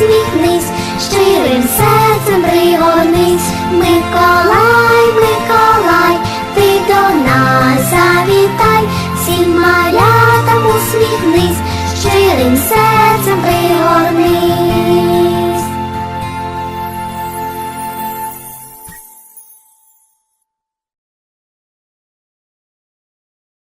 малятам усміхнись, щирим серцем пригорнись. Миколай, Миколай, ти до нас завітай, всім малятам усміхнись, щирим серцем пригорнись.